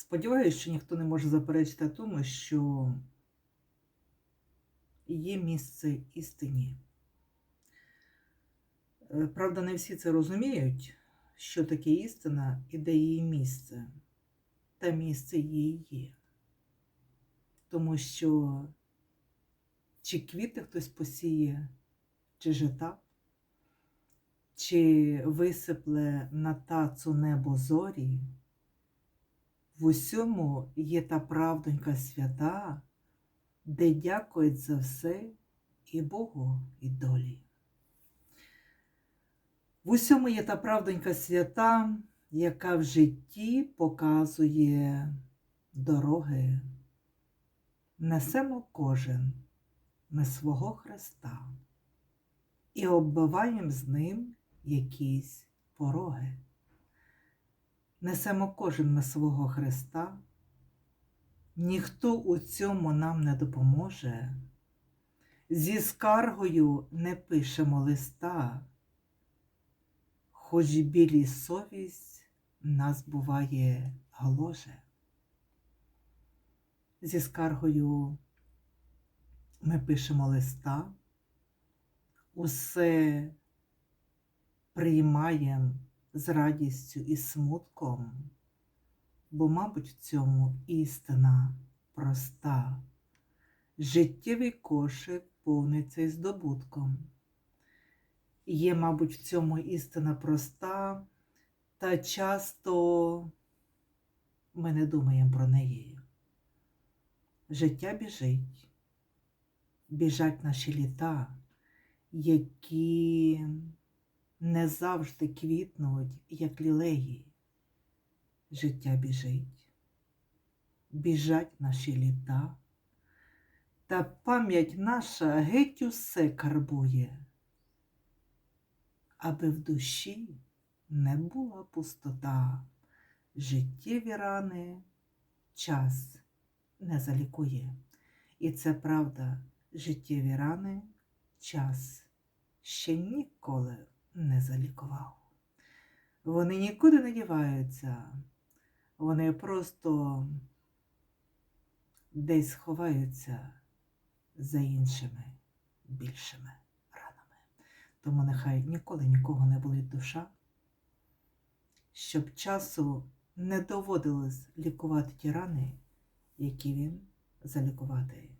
Сподіваюсь, що ніхто не може заперечити тому, що є місце істині. Е, Правда, не всі це розуміють, що таке істина і де її місце. Та місце її є. Тому що чи квіти хтось посіє, чи жита, чи висипле на тацу небо зорі, в усьому є та правдонька свята, де дякують за все і Богу, і долі. В усьому є та правдонька свята, яка в житті показує дороги. Несемо кожен ми свого Христа і оббиваємо з ним якісь пороги. Несемо кожен ми свого Христа, ніхто у цьому нам не допоможе. Зі скаргою не пишемо листа, хоч білі совість нас буває гложе. Зі скаргою ми пишемо листа, усе приймаємо з радістю і смутком, бо, мабуть, в цьому істина проста. Життєвий кошик повниться із здобутком. Є, мабуть, в цьому істина проста, та часто ми не думаємо про неї. Життя біжить, біжать наші літа, які не завжди квітнуть, як лілеї. Життя біжить, біжать наші літа, та пам'ять наша геть усе карбує, аби в душі не була пустота, життєві рани час не залікує. І це правда, життєві рани час ще ніколи не залікував. Вони нікуди не діваються, вони просто десь ховаються за іншими більшими ранами. Тому нехай ніколи нікого не болить душа, щоб часу не доводилось лікувати ті рани, які він залікувати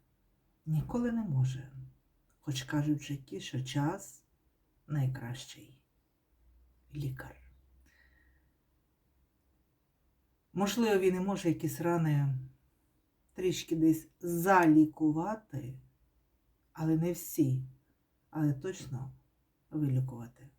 ніколи не може, хоч кажуть в житті, що час найкращий лікар. Можливо, він і може якісь рани трішки десь залікувати, але не всі, але точно вилікувати.